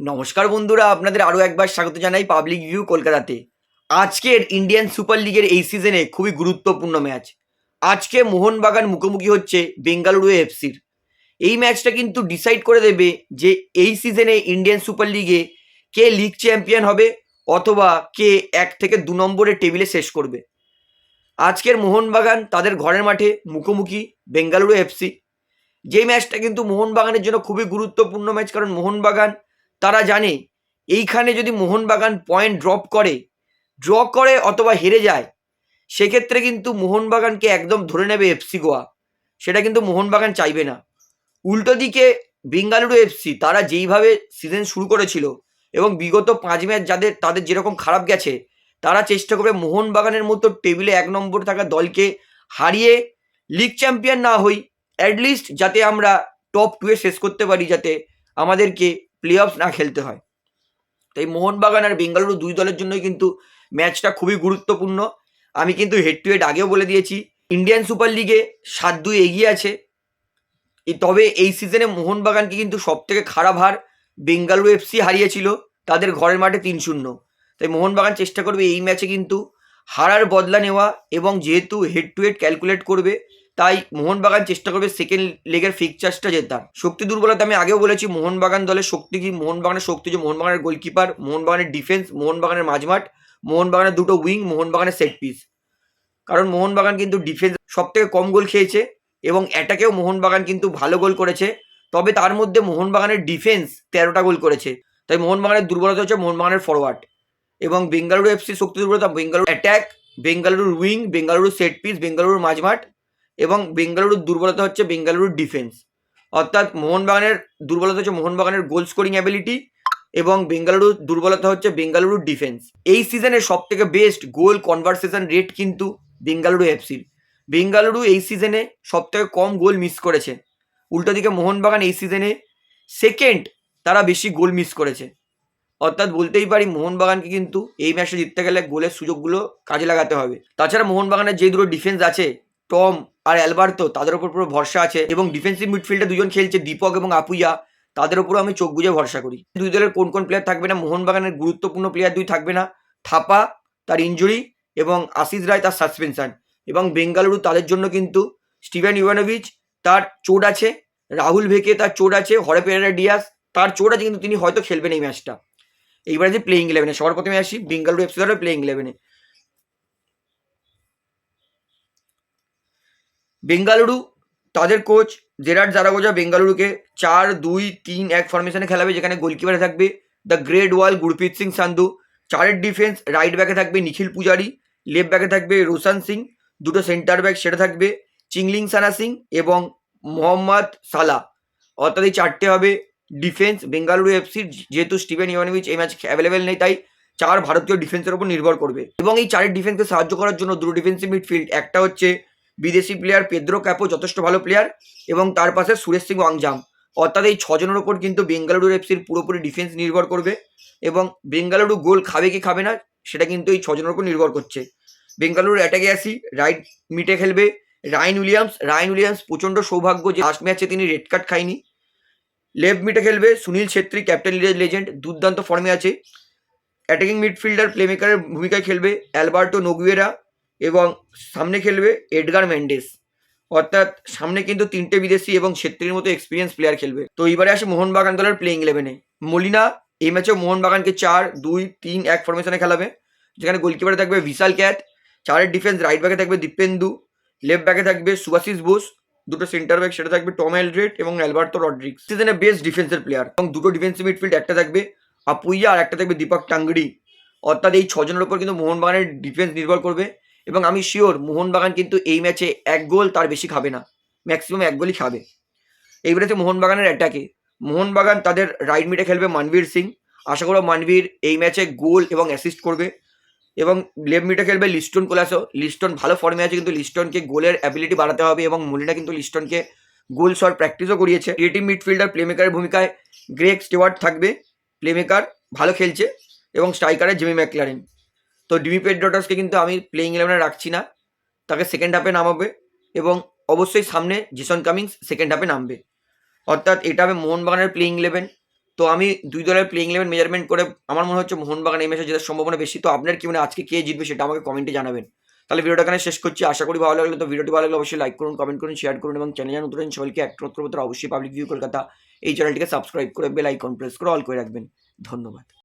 নমস্কার বন্ধুরা, আপনাদের আরও একবার স্বাগত জানাই পাবলিক ভিউ কলকাতাতে। আজকের ইন্ডিয়ান সুপার লিগের এই সিজনে খুবই গুরুত্বপূর্ণ ম্যাচ আজকে মোহনবাগান মুখোমুখি হচ্ছে বেঙ্গালুরু এফসির এই ম্যাচটা কিন্তু ডিসাইড করে দেবে যে এই সিজনে ইন্ডিয়ান সুপার লিগে কে লিগ চ্যাম্পিয়ন হবে অথবা কে এক থেকে দু নম্বরে টেবিলে শেষ করবে। আজকের মোহনবাগান তাদের ঘরের মাঠে মুখোমুখি বেঙ্গালুরু এফসি যে ম্যাচটা কিন্তু মোহনবাগানের জন্য খুবই গুরুত্বপূর্ণ ম্যাচ কারণ মোহনবাগান তারা জানে, এইখানে যদি মোহনবাগান পয়েন্ট ড্রপ করে ড্র করে অথবা হেরে যায়, সেক্ষেত্রে কিন্তু মোহনবাগানকে একদম ধরে নেবে এফসি গোয়া। সেটা কিন্তু মোহনবাগান চাইবে না। উল্টো দিকে বেঙ্গালুরু এফসি তারা যেইভাবে সিজন শুরু করেছিল এবং বিগত পাঁচ ম্যাচ যাদের, তাদের যেরকম খারাপ গেছে, তারা চেষ্টা করবে মোহনবাগানের মতো টেবিলে এক নম্বর থাকা দলকে হারিয়ে লিগ চ্যাম্পিয়ন না হই অ্যাটলিস্ট যাতে আমরা টপ টুয়ে শেষ করতে পারি, যাতে আমাদেরকে প্লে অফ না খেলতে হয়। তাই মোহনবাগান আর বেঙ্গালুরু দুই দলের জন্যই কিন্তু ম্যাচটা খুবই গুরুত্বপূর্ণ। আমি কিন্তু হেড টু হেড আগেও বলে দিয়েছি ইন্ডিয়ান সুপার লিগে সাত দুই এগিয়ে আছে। তবে এই সিজনে মোহনবাগানকে কিন্তু সব থেকে খারাপ হার বেঙ্গালুরু এফসি হারিয়েছিল, তাদের ঘরের মাঠে তিন শূন্য। তাই মোহনবাগান চেষ্টা করবে এই ম্যাচে কিন্তু হারার বদলা নেওয়া এবং যেহেতু হেড টু হেড ক্যালকুলেট করবে তাই মোহনবাগান চেষ্টা করবে সেকেন্ড লেগের ফিকচার্সটা জেতার। শক্তি দুর্বলতা আমি আগেও বলেছি, মোহনবাগান দলের শক্তি কি? মোহনবাগানের শক্তি যে মোহনবাগানের গোলকিপার মোহনবাগানের ডিফেন্স মোহনবাগানের মাঝমাঠ, মোহনবাগানের দুটো উইং মোহনবাগানের সেট পিস কারণ মোহনবাগান কিন্তু ডিফেন্স সব থেকে কম গোল খেয়েছে এবং অ্যাটাকেও মোহনবাগান কিন্তু ভালো গোল করেছে। তবে তার মধ্যে মোহনবাগানের ডিফেন্স তেরোটা গোল করেছে। তাই মোহনবাগানের দুর্বলতা হচ্ছে মোহনবাগানের ফরওয়ার্ড এবং বেঙ্গালুরু এফসি শক্তি দুর্বলতা, বেঙ্গালুরু অ্যাট্যাক বেঙ্গালুরুর উইং বেঙ্গালুরু সেট পিস বেঙ্গালুরুর মাঝমাঠ এবং বেঙ্গালুরুর দুর্বলতা হচ্ছে বেঙ্গালুরুর ডিফেন্স অর্থাৎ মোহনবাগানের দুর্বলতা হচ্ছে মোহনবাগানের গোল স্কোরিং অ্যাবিলিটি এবং বেঙ্গালুরুর দুর্বলতা হচ্ছে বেঙ্গালুরুর ডিফেন্স এই সিজনের সব থেকে বেস্ট গোল কনভার্সেশন রেট কিন্তু বেঙ্গালুরু এফসির বেঙ্গালুরু এই সিজনে সব থেকে কম গোল মিস করেছে। উল্টো দিকে মোহনবাগান এই সিজনে সেকেন্ড তারা বেশি গোল মিস করেছে। অর্থাৎ বলতেই পারি মোহনবাগানকে কিন্তু এই ম্যাচটা জিততে গেলে গোলের সুযোগগুলো কাজে লাগাতে হবে। তাছাড়া মোহনবাগানের যে দুটো ডিফেন্স আছে, টম আর অ্যালবার্তো, তাদের উপর পুরো ভরসা আছে এবং ডিফেন্সিভ মিডফিল্ডে দুজন খেলছে দীপক এবং আপুইয়া, তাদের উপরও আমি চোখ বুঝে ভরসা করি। দুই দলের কোন কোন প্লেয়ার থাকবে না, মোহনবাগানের গুরুত্বপূর্ণ প্লেয়ার দুই থাকবে না, থাপা তার ইঞ্জুরি এবং আশিস রায় তার সাসপেনশন এবং বেঙ্গালুরু তাদের জন্য কিন্তু স্টিভেন ইভানোভিচ তার চোট আছে, রাহুল ভেকে তার চোট আছে, হরে পেরেরা ডিয়াস তার চোট আছে, কিন্তু তিনি হয়তো খেলবেন এই ম্যাচটা এইবারে যে প্লেইং ইলেভেনে সবার প্রথমে আসি, বেঙ্গালুরু এফসি প্লেইং ইলেভেনে বেঙ্গালুরু, তাদের কোচ জেরার্ড জারাগোজা বেঙ্গালুরুকে চার, দুই, তিন, এক ফরমেশনে খেলাবে, যেখানে গোলকিপারে থাকবে the great wall Gurpreet Singh Sandhu চারের ডিফেন্স রাইট ব্যাকে থাকবে নিখিল পূজারি লেফট ব্যাকে থাকবে রোশান সিং, দুটো সেন্টার ব্যাক সেটা থাকবে চিংলিং সানা সিং এবং মোহাম্মদ সালা অর্থাৎ এই চারটে হবে ডিফেন্স বেঙ্গালুরু এফসির যেহেতু স্টিভেন ইভানোভিচ এই ম্যাচ অ্যাভেলেবেল নেই, তাই চার ভারতীয় ডিফেন্সের উপর নির্ভর করবে। এবং এই চারের ডিফেন্সকে সাহায্য করার জন্য দুটো ডিফেন্সিভ মিডফিল্ড একটা হচ্ছে বিদেশি প্লেয়ার পেদ্রো ক্যাপো যথেষ্ট ভালো প্লেয়ার এবং তার পাশে সুরেশ সিং ওয়াংজাম। অর্থাৎ এই ছজনের ওপর কিন্তু বেঙ্গালুরু এফসির পুরোপুরি ডিফেন্স নির্ভর করবে এবং বেঙ্গালুরু গোল খাবে কি খাবে না সেটা কিন্তু এই ছজনের উপর নির্ভর করছে। বেঙ্গালুরু অ্যাটাকে আসি রাইট মিটে খেলবে রায়ন উইলিয়ামস। রায়ন উইলিয়ামস প্রচণ্ড সৌভাগ্য যে লাস্ট ম্যাচে তিনি রেড কার্ড খায়নি। লেফট মিটে খেলবে সুনীল ছেত্রী ক্যাপ্টেন লেজেন্ড দুর্দান্ত ফর্মে আছে। অ্যাটাকিং মিডফিল্ডার প্লেমেকারের ভূমিকায় খেলবে অ্যালবার্টো নোগুয়েরা। এবং সামনে খেলবে এডগার ম্যান্ডেস অর্থাৎ সামনে কিন্তু তিনটে বিদেশি এবং ছেত্রীর মতো এক্সপিরিয়েন্স প্লেয়ার খেলবে। তো এবারে আসে মোহনবাগান দলের প্লেইং ইলেভেনে মলিনা এই ম্যাচেও মোহনবাগানকে চার, দুই, তিন, এক ফরমেশনে খেলাবে। যেখানে গোলকিপারে থাকবে বিশাল ক্যাট চারের ডিফেন্স রাইট ব্যাকে থাকবে দীপেন্দু লেফট ব্যাকে থাকবে সুভাশিস বোস, দুটো সেন্টার ব্যাক সেটা থাকবে টম এলড্রেড এবং অ্যালবার্তো রড্রিক্স সিজনে বেস্ট ডিফেন্সের প্লেয়ার এবং দুটো ডিফেন্সিভ মিডফিল্ড একটা থাকবে আপুইয়া আর একটা থাকবে দীপক টাঙ্গড়ি অর্থাৎ এই ছজনের ওপর কিন্তু মোহনবাগানের ডিফেন্স নির্ভর করবে। এবং আমি শিওর মোহনবাগান কিন্তু এই ম্যাচে এক গোল তার বেশি খাবে না। ম্যাক্সিমাম এক গোলই খাবে। এইবারে হচ্ছে মোহনবাগানের অ্যাটাকে মোহনবাগান তাদের রাইট মিডে খেলবে মানবীর সিং। আশা করো মানবীর এই ম্যাচে গোল এবং অ্যাসিস্ট করবে। এবং লেফট মিডে খেলবে লিস্টন কোলাসো। লিস্টন ভালো ফর্মে আছে কিন্তু লিস্টনকে গোলের অ্যাবিলিটি বাড়াতে হবে এবং মলিনা কিন্তু লিস্টনকে গোল শট প্র্যাকটিসও করিয়েছে। ক্রিয়েটিভ মিডফিল্ডার প্লেমেকারের ভূমিকায় গ্রেক স্টেওয়ার্ড থাকবে। প্লেমেকার ভালো খেলছে এবং স্ট্রাইকারে জিমি ম্যাকলারেন তো ডিমি পেড্রটাসকে কিন্তু আমি প্লেইং ইলেভেনে রাখছি না। তাকে সেকেন্ড হাফে নামাবে এবং অবশ্যই সামনে জিসন কামিংস সেকেন্ড হাফে নামবে। অর্থাৎ এটা হবে মোহনবাগানের প্লেইং ইলেভেন তো আমি দুই দলের প্লেইং ইলেভেন মেজারমেন্ট করে আমার মনে হচ্ছে মোহনবাগান এই ম্যাচে জেতার সম্ভাবনা বেশি। তো আপনার কি মানে আজকে কে জিতবে সেটা আমাকে কমেন্টে জানাবেন। তাহলে ভিডিওটা এখানে শেষ করছি। আশা করি ভালো লাগলে। তো ভিডিওটি ভালো লাগলে অবশ্যই লাইক করুন কমেন্ট করুন শেয়ার করুন এবং চ্যানেল নতুন সবাইকে অ্যাক্ট করব। অবশ্যই পাবলিক ভিউ কলকাতা এই চ্যানেলটিকে সাবস্ক্রাইব করে বেল আইকন প্রেস করে অল করে রাখবেন। ধন্যবাদ।